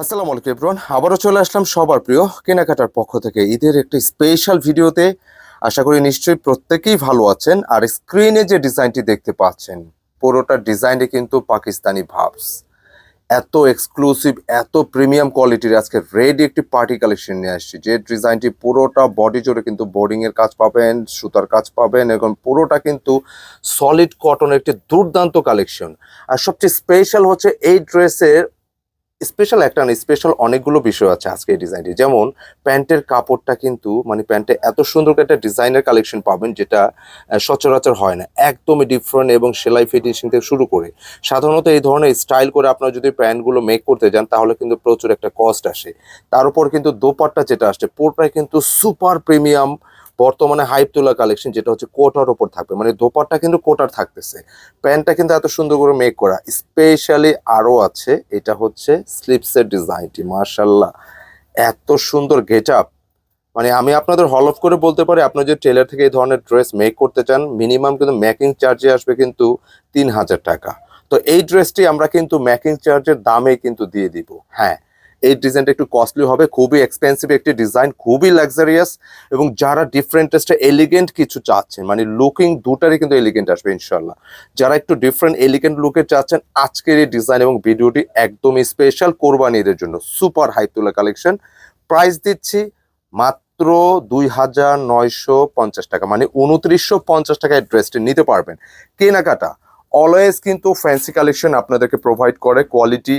আসসালামু আলাইকুম এভরিওয়ান আবারও চলে আসলাম সবার প্রিয় কেনাকাটার পক্ষ থেকে। ঈদের একটি স্পেশাল ভিডিওতে আশা করি নিশ্চয়ই প্রত্যেকেই ভালো আছেন আর স্ক্রিনে যে ডিজাইনটি দেখতে পাচ্ছেন, পুরোটা ডিজাইনে কিন্তু পাকিস্তানি ভাবস। এত এক্সক্লুসিভ এত প্রিমিয়াম কোয়ালিটির আজকে রেডি একটি পার্টি কালেকশন নিয়ে আসছি। যে ডিজাইনটি পুরোটা বডি জোরে কিন্তু বোর্ডিংয়ের কাজ পাবেন, সুতার কাজ পাবেন এবং পুরোটা কিন্তু সলিড কটনের একটি দুর্দান্ত কালেকশন আর সবচেয়ে স্পেশাল হচ্ছে এই ড্রেসের স্পেশাল একটা না স্পেশাল অনেকগুলো বিষয় আছে আজকে এই ডিজাইনটি যেমন প্যান্টের কাপড়টা কিন্তু মানে প্যান্টে এত সুন্দর একটা ডিজাইনের কালেকশন পাবেন যেটা সচরাচর হয় না। একদমই ডিফারেন্ট এবং সেলাই ফিনিশিং থেকে শুরু করে। সাধারণত এই ধরনের স্টাইল করে আপনারা যদি প্যান্টগুলো মেক করতে যান, তাহলে কিন্তু প্রচুর একটা কস্ট আসে। তার উপর কিন্তু দোপাট্টা যেটা আসছে, পুরোটাই কিন্তু সুপার প্রিমিয়াম বর্তমানে হাইপ তোলা কালেকশন যেটা হচ্ছে কোটার ওপর থাকবে। মানে দোপাট্টা কিন্তু কোটার থাকতেছে। প্যান্টটা কিন্তু এত সুন্দর করে মেক করা। স্পেশালি আরও আছে, এটা হচ্ছে স্লিপসের ডিজাইনটি মার্শাল্লাহ এত সুন্দর গেট আপ মানে আমি আপনাদের হল অফ করে বলতে পারি, আপনার যে টেলার থেকে এই ধরনের ড্রেস মেক করতে চান মিনিমাম কিন্তু মেকিং চার্জে আসবে কিন্তু তিন হাজার টাকা। তো এই ড্রেসটি আমরা কিন্তু মেকিং চার্জের দামে কিন্তু দিয়ে দিব। হ্যাঁ এই ডিজাইনটা একটু কস্টলি হবে, খুবই এক্সপেন্সিভ একটি ডিজাইন, খুবই লাক্সারিয়াস এবং যারা ডিফারেন্ট এলিগেন্ট কিছু চাচ্ছেন মানে লুকিং দুটারই কিন্তু এলিগেন্ট আসবে ইনশাল্লাহ যারা একটু ডিফারেন্ট এলিগেন্ট লুকে চাচ্ছেন, আজকের এই ডিজাইন এবং ভিডিওটি একদমই স্পেশাল কোরবানিদের জন্য সুপার হাই তোলা কালেকশন প্রাইস দিচ্ছি মাত্র দুই হাজার নয়শো পঞ্চাশ টাকা মানে উনত্রিশশো পঞ্চাশ টাকায় ড্রেসটি নিতে পারবেন। কেনাকাটা অলওয়েজ কিন্তু ফ্যান্সি কালেকশন আপনাদেরকে প্রোভাইড করে কোয়ালিটি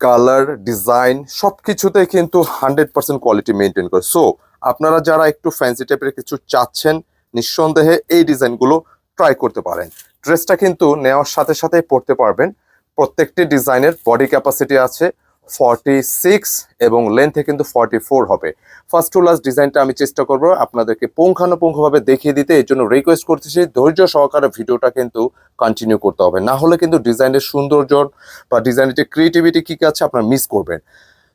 কালার, ডিজাইন সব কিছুতে কিন্তু হান্ড্রেড পার্সেন্ট কোয়ালিটি মেনটেন করে। সো, আপনারা যারা একটু ফ্যান্সি টাইপের কিছু চাচ্ছেন, নিঃসন্দেহে এই ডিজাইনগুলো ট্রাই করতে পারেন। ড্রেসটা কিন্তু নেওয়ার সাথে সাথে পড়তে পারবেন। প্রত্যেকটি ডিজাইনের বডি ক্যাপাসিটি আছে। ফর্টি সিক্স এবং লেন্থে কিন্তু ফর্টি ফোর হবে। ফার্স্ট টু লাস্ট ডিজাইনটা আমি চেষ্টা করব আপনাদেরকে পুঙ্খানুপুঙ্খভাবে দেখিয়ে দিতে। এর জন্য রিকোয়েস্ট করতেছি, ধৈর্য সহকারে ভিডিওটা কিন্তু কন্টিনিউ করতে হবে। না হলে কিন্তু ডিজাইনের সৌন্দর্য বা ডিজাইনের যে ক্রিয়েটিভিটি কী আছে আপনারা মিস করবেন।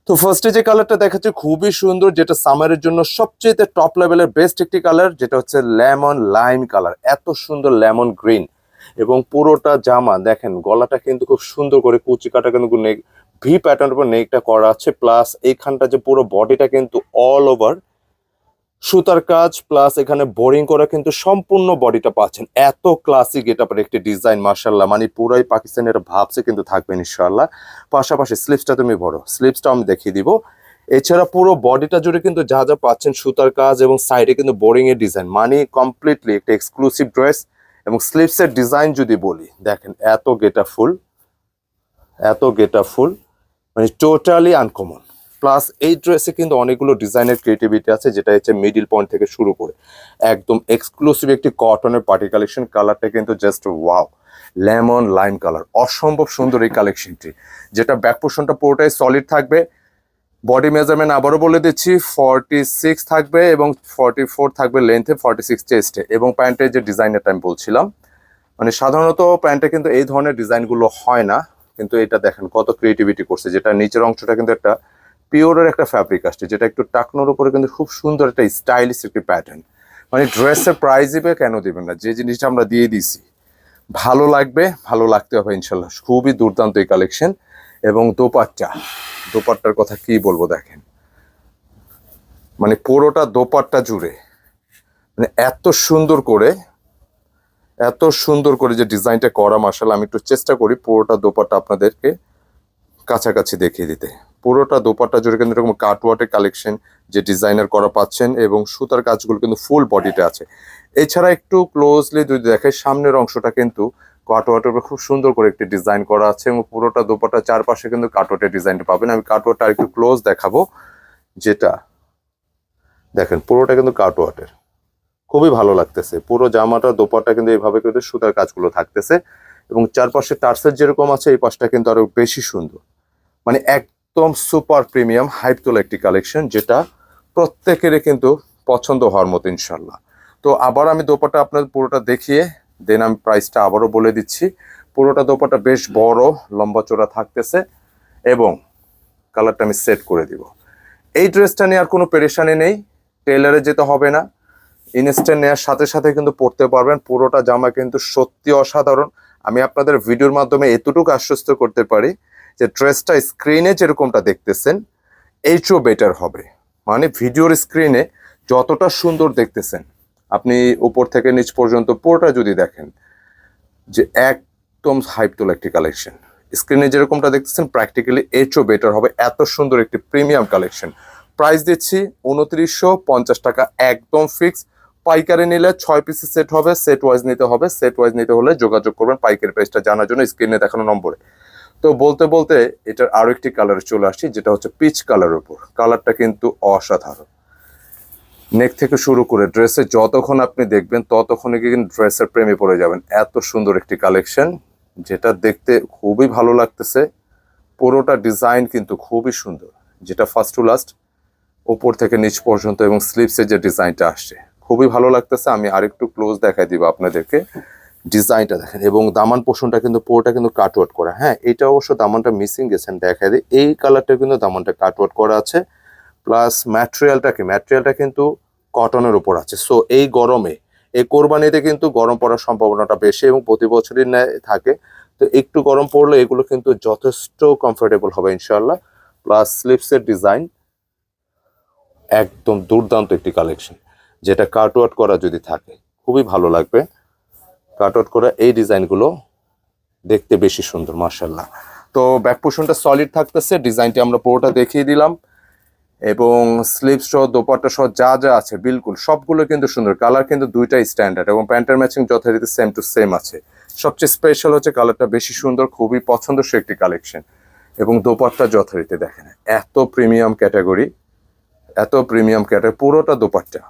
তো ফার্স্টে যে কালারটা দেখাচ্ছে, খুবই সুন্দর, যেটা সামারের জন্য সবচেয়ে টপ লেভেলের বেস্ট একটি কালার যেটা হচ্ছে লেমন লাইম কালার এত সুন্দর লেমন গ্রিন এবং পুরোটা জামা, দেখেন, গলাটা কিন্তু খুব সুন্দর করে কুচি কাটা কিন্তু ভি প্যাটার্নের উপর নেকটা করা আছে প্লাস এইখানটা যে পুরো বডিটা কিন্তু অল ওভার সুতার কাজ প্লাস এখানে বোরিং করা কিন্তু সম্পূর্ণ বডিটা পাচ্ছেন। এত ক্লাসিক এটা একটি ডিজাইন মার্শাল্লাহ মানে পুরাই পাকিস্তানের ভাবছে কিন্তু থাকবে ইনশাল্লাহ পাশাপাশি স্লিপসটা তুমি ভরো স্লিপসটা আমি দেখিয়ে দিব। এছাড়া পুরো বডিটা জুড়ে কিন্তু যা যা পাচ্ছেন সুতার কাজ এবং সাইডে কিন্তু বোরিং এর ডিজাইন মানে কমপ্লিটলি একটা এক্সক্লুসিভ ড্রেস এবং স্লিপসের ডিজাইন যদি বলি, দেখেন, এত গেটা ফুল এত গেটা ফুল মানে টোটালি আনকমন প্লাস এই ড্রেসে কিন্তু অনেকগুলো ডিজাইনের ক্রিয়েটিভিটি আছে, যেটা হচ্ছে মিডিল পয়েন্ট থেকে শুরু করে। একদম এক্সক্লুসিভ একটি কটনের পার্টি কালেকশন কালারটা কিন্তু just wow lemon lime colour অসম্ভব সুন্দর এই কালেকশনটি যেটা ব্যাক পোর্শনটা পুরোটাই সলিড থাকবে। বডি মেজারমেন্ট আবারও বলে দিচ্ছি ফর্টি সিক্স থাকবে এবং ফর্টি ফোর থাকবে লেন্থে ফর্টি সিক্স চেস্টে এবং প্যান্টের যে ডিজাইনটা আমি বলছিলাম মানে সাধারণত প্যান্টে কিন্তু এই ধরনের ডিজাইনগুলো হয় না। কিন্তু এটা দেখেন কত ক্রিয়েটিভিটি করছে। যেটা নিচের অংশটা কিন্তু একটা পিওরের একটা ফ্যাব্রিক আসছে, যেটা একটু টাকনোর উপরে কিন্তু খুব সুন্দর একটা স্টাইলিশ একটি প্যাটার্ন মানে ড্রেসের প্রাইস দিবে কেন দিবেন না? যে জিনিসটা আমরা দিয়ে দিছি ভালো লাগবে, ভালো লাগতে হবে ইনশাল্লাহ। খুবই দুর্দান্ত এই কালেকশন এবং দোপাট্টা, দোপাট্টার কথা কি বলব দেখেন? মানে পুরোটা দোপাট্টা জুড়ে মানে এত সুন্দর করে এত সুন্দর করে যে ডিজাইনটা করা মার্শাল আমি একটু চেষ্টা করি পুরোটা দোপাট্টা আপনাদেরকে কাছাকাছি দেখিয়ে দিতে। পুরোটা দোপাটা জুড়ে কিন্তু এরকম কাটওয়ার্টের কালেকশন যে ডিজাইনার করা পাচ্ছেন এবং সুতার কাজগুলো কিন্তু ফুল বডিতে আছে। এছাড়া একটু ক্লোজলি যদি দেখে, সামনের অংশটা কিন্তু কাটওয়ার্টের উপর খুব সুন্দর করে একটি ডিজাইন করা আছে এবং পুরোটা দোপাট্টা চারপাশে কিন্তু কাটওয়ার্টের ডিজাইনটা পাবেন। আমি কাটওয়ার্টটা একটু ক্লোজ দেখাবো। যেটা, দেখেন পুরোটা কিন্তু কাটওয়ার্টের খুবই ভালো লাগতেছে। পুরো জামাটা, দোপাটা কিন্তু এইভাবে কিন্তু সুতার কাজগুলো থাকতেছে এবং চারপাশে টার্সের যেরকম আছে, এই পাশটা কিন্তু আরও বেশি সুন্দর। মানে একদম সুপার প্রিমিয়াম হাইপ তোলা একটি কালেকশন যেটা প্রত্যেকেরই কিন্তু পছন্দ হওয়ার মতো ইনশাল্লাহ তো আবার আমি দোপাটা আপনাদের পুরোটা দেখিয়ে, দেন আমি প্রাইসটা আবারও বলে দিচ্ছি। পুরোটা দোপাটা বেশ বড়, লম্বা চড়া থাকতেছে এবং কালারটা আমি সেট করে দিব। এই ড্রেসটা নিয়ে আর কোনো পেরেশানি নেই টেলারে যেতে হবে না। ইনস্ট্যান্ট নেওয়ার সাথে সাথে কিন্তু পড়তে পারবেন। পুরোটা জামা কিন্তু সত্যি অসাধারণ। আমি আপনাদের ভিডিওর মাধ্যমে এতটুকু আশ্বস্ত করতে পারি যে ড্রেসটা স্ক্রিনে যেরকমটা দেখতেছেন এই চেয়েও বেটার হবে। মানে ভিডিওর স্ক্রিনে যতটা সুন্দর দেখতেছেন, আপনি উপর থেকে নিচ পর্যন্ত পুরোটা যদি দেখেন, যে একদম হাইপ তোলা একটি কালেকশন স্ক্রিনে যেরকমটা দেখতেছেন প্র্যাকটিক্যালি এর চেয়েও বেটার হবে। এত সুন্দর একটি প্রিমিয়াম কালেকশন প্রাইস দিচ্ছি উনত্রিশশো পঞ্চাশ টাকা, একদম ফিক্স পাইকারি নিলে ছয় পিসের সেট হবে সেট ওয়াইজ নিতে হবে সেট ওয়াইজ নিতে হলে যোগাযোগ করবেন পাইকারি প্রাইসটা জানার জন্য স্ক্রিনে দেখানো নম্বরে। তো বলতে বলতে এটার আরও একটি কালারে চলে আসছি, যেটা হচ্ছে পিচ কালারের উপর। কালারটা কিন্তু অসাধারণ। নেক থেকে শুরু করে ড্রেসে যতক্ষণ আপনি দেখবেন, ততক্ষণে কিন্তু ড্রেসের প্রেমে পড়ে যাবেন। এত সুন্দর একটি কালেকশন যেটা দেখতে খুবই ভালো লাগতেছে। পুরোটা ডিজাইন কিন্তু খুবই সুন্দর। যেটা ফার্স্ট টু লাস্ট ওপর থেকে নিচ পর্যন্ত এবং স্লিপসের যে ডিজাইনটা আসছে। খুবই ভালো লাগতেছে। আমি আরেকটু ক্লোজ দেখাই দিব আপনাদেরকে। ডিজাইনটা দেখেন, এবং দামান পোষণটা কিন্তু পুরোটা কিন্তু কাটওয়ার্ট করা। হ্যাঁ এটা অবশ্য দামানটা মিসিং গেছেন দেখা দিই। এই কালারটা কিন্তু দামানটা কাটওয়ার্ট করা আছে। প্লাস ম্যাটেরিয়ালটা কি? ম্যাটেরিয়ালটা কিন্তু কটনের উপর আছে। সো এই গরমে, এই কোরবানিতে কিন্তু গরম পড়ার সম্ভাবনাটা বেশি এবং প্রতি বছরই থাকে। তো একটু গরম পড়লে এগুলো কিন্তু যথেষ্ট কমফোর্টেবল হবে ইনশাল্লাহ প্লাস স্লিপসের ডিজাইন একদম দুর্দান্ত একটি কালেকশন যেটা কাটওয়ার্ট করা যদি থাকে, খুবই ভালো লাগবে। কাটআউট করা এই ডিজাইনগুলো দেখতে বেশি সুন্দর মার্শাল্লাহ তো ব্যাক পোর্শনটা সলিড থাকতেছে, ডিজাইনটি আমরা পুরোটা দেখিয়ে দিলাম। এবং স্লিপ সহ, দোপাট্টা সহ, যা যা আছে, বিলকুল সবগুলো কিন্তু সুন্দর। কালার কিন্তু দুইটাই স্ট্যান্ডার্ড এবং প্যান্টের ম্যাচিং যথারীতি সেম টু সেম আছে। সবচেয়ে স্পেশাল হচ্ছে কালারটা বেশি সুন্দর, খুবই পছন্দসই একটি কালেকশন এবং দোপাট্টা যথারীতি দেখেন, এত প্রিমিয়াম ক্যাটাগরি এত প্রিমিয়াম ক্যাটাগরি পুরোটা দোপাট্টা।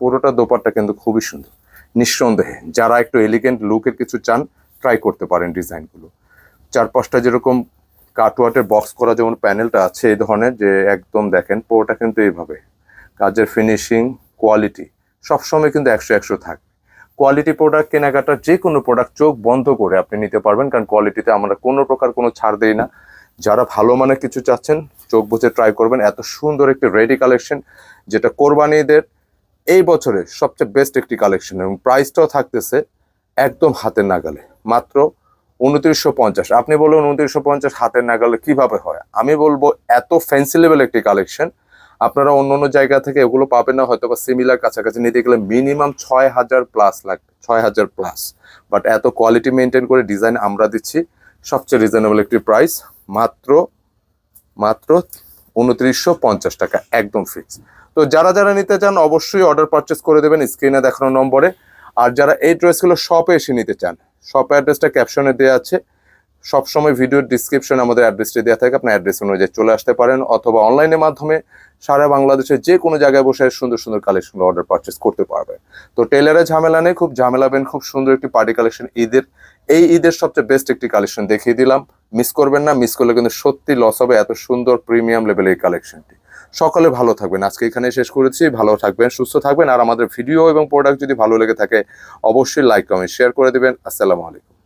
পুরোটা দোপাট্টা কিন্তু খুবই সুন্দর। নিঃসন্দেহে, যারা একটু এলিগেন্ট লুকের কিছু চান ট্রাই করতে পারেন ডিজাইনগুলো। চারপাশটা যেরকম কাটওয়ার্টের বক্স করা যেমন প্যানেলটা আছে এই ধরনের, যে একদম দেখেন, পুরোটা কিন্তু এইভাবে। কাজের ফিনিশিং কোয়ালিটি সবসময় কিন্তু একশো একশো থাকবে। কোয়ালিটি প্রোডাক্ট কেনাকাটার যে কোনো প্রোডাক্ট চোখ বন্ধ করে আপনি নিতে পারবেন, কারণ কোয়ালিটিতে আমরা কোনো প্রকার কোনো ছাড় দেই না। যারা ভালো মানের কিছু চাচ্ছেন, চোখ বুঝে ট্রাই করবেন। এত সুন্দর একটি রেডি কালেকশন যেটা কোরবানিদের এই বছরের সবচেয়ে বেস্ট একটি কালেকশন এবং প্রাইসটাও থাকতেছে একদম হাতের নাগালে। মাত্র উনত্রিশশো পঞ্চাশ। আপনি বলুন উনত্রিশশো পঞ্চাশ হাতের নাগালে কীভাবে হয়? আমি বলব এত ফ্যান্সি লেভেল একটি কালেকশন আপনারা অন্য অন্য জায়গা থেকে এগুলো পাবেন না হয়তো বা সিমিলার কাছাকাছি নিতে গেলে মিনিমাম ছয় হাজার প্লাস লাগবে, ছয় হাজার প্লাস বাট এত কোয়ালিটি মেনটেন করে ডিজাইন আমরা দিচ্ছি, সবচেয়ে রিজনেবল একটি প্রাইস মাত্র মাত্র উনত্রিশশো পঞ্চাশ টাকা, একদম ফিক্স তো যারা যারা নিতে চান, অবশ্যই অর্ডার পারচেস করে দেবেন স্ক্রিনে দেখানো নম্বরে। আর যারা এই ড্রেসগুলো শপে এসে নিতে চান শপ অ্যাড্রেসটা ক্যাপশনে দেওয়া আছে। সবসময় ভিডিওর ডিসক্রিপশনে আমাদের অ্যাড্রেসটি দেওয়া থাকে আপনার অ্যাড্রেস অনুযায়ী চলে আসতে পারেন, অথবা অনলাইনের মাধ্যমে সারা বাংলাদেশের যে কোনো জায়গায় বসে সুন্দর সুন্দর কালেকশনগুলো অর্ডার পারচেস করতে পারবে তো টেলারের ঝামেলা নেই, খুব ঝামেলা বেন, খুব সুন্দর একটি পার্টি কালেকশন ঈদের। এই ঈদের সবচেয়ে বেস্ট একটি কালেকশন দেখিয়ে দিলাম। মিস করবেন না মিস করলে কিন্তু সত্যি লস হবে, এত সুন্দর প্রিমিয়াম লেভেলের এই কালেকশনটি সকলে ভালো থাকবেন। আজকে এখানে শেষ করেছি। ভালো থাকবেন, সুস্থ থাকবেন। আর আমাদের ভিডিও এবং প্রোডাক্ট যদি ভালো লেগে থাকে, অবশ্যই লাইক কমেন্ট শেয়ার করে দেবেন। আসসালামু আলাইকুম।